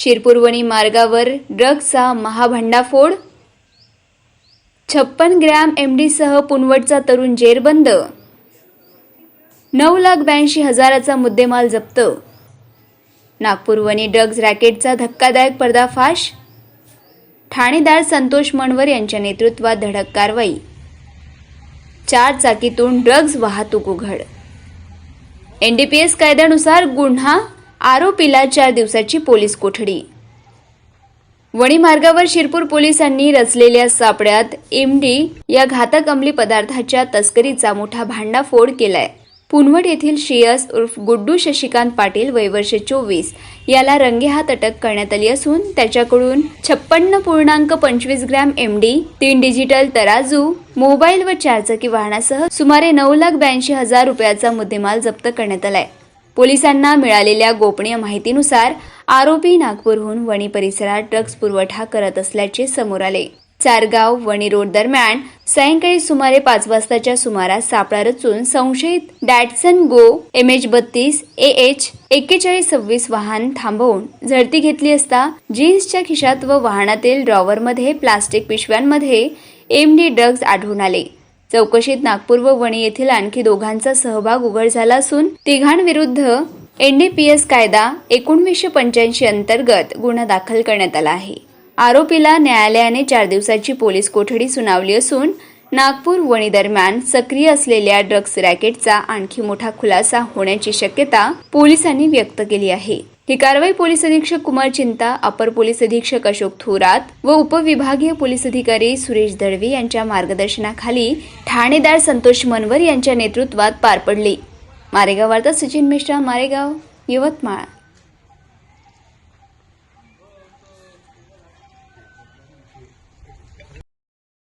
शिरपुरवणी मार्गावर ड्रग्जचा महाभंडाफोड? छप्पन gram M डीसह पुनवटचा तरुण जेरबंद? नऊ लाख ब्याऐंशी हजाराचा मुद्देमाल जप्त? नागपूरवणी ड्रग्ज रॅकेटचा धक्कादायक पर्दाफाश? ठाणेदार संतोष मणवर यांच्या नेतृत्वात धडक कारवाई? चार चाकीतून ड्रग्ज वाहतूक उघड? एनडीपीएस कायद्यानुसार गुन्हा आरोपीला चार दिवसाची पोलीस कोठडी. वणी मार्गावर शिरपूर पोलिसांनी रचलेल्या सापड्यात एमडी या घातक अंमली पदार्थाच्या तस्करीचा मोठा भांडाफोड केलाय. पुनवट येथील श्रेयस उर्फ गुड्डू शशिकांत पाटील वय वर्ष चोवीस याला रंगेहात अटक करण्यात आली असून त्याच्याकडून छप्पन्न पूर्णांक पंचवीस ग्रॅम एमडी तीन डिजिटल तराजू मोबाईल व चारचाकी वाहनासह सुमारे नऊ लाख ब्याऐंशी हजार रुपयाचा मुद्देमाल जप्त करण्यात आलाय. पोलिसांना मिळालेल्या गोपनीय माहितीनुसार आरोपी नागपूरहून वणी परिसरात ड्रग्ज पुरवठा करत असल्याचे समोर आले. चारगाव वणी रोड दरम्यान सायंकाळी सुमारे पाच वाजताच्या सुमारास सापळा रचून संशयित डॅटसन गो एम एच बत्तीस ए एच एक्केचाळीस सव्वीस वाहन थांबवून झडती घेतली असता जीन्सच्या खिशात व वाहनातील ड्रॉवरमध्ये प्लास्टिक पिशव्यांमध्ये एम डी ड्रग्ज आढळून आले. चौकशीत नागपूर व वणी येथील आणखी दोघांचा सहभाग उघड झाला असून तिघांविरुद्ध एनडीपीएस कायदा एकोणवीसशे पंच्याऐंशी अंतर्गत गुन्हा दाखल करण्यात आला आहे. आरोपीला न्यायालयाने चार दिवसाची पोलीस कोठडी सुनावली असून नागपूर वणी दरम्यान सक्रिय असलेल्या ड्रग्स रॅकेटचा आणखी मोठा खुलासा होण्याची शक्यता पोलिसांनी व्यक्त केली आहे. ही कारवाई पोलीस अधीक्षक कुमार चिंता अपर पोलीस अधीक्षक अशोक थोरात व उपविभागीय पोलीस अधिकारी सुरेश दळवी यांच्या मार्गदर्शनाखाली ठाणेदार संतोष मनवर यांच्या नेतृत्वात पार पडली. मारेगाव वार्ता सचिन मिश्रा मारेगाव यवतमाळ.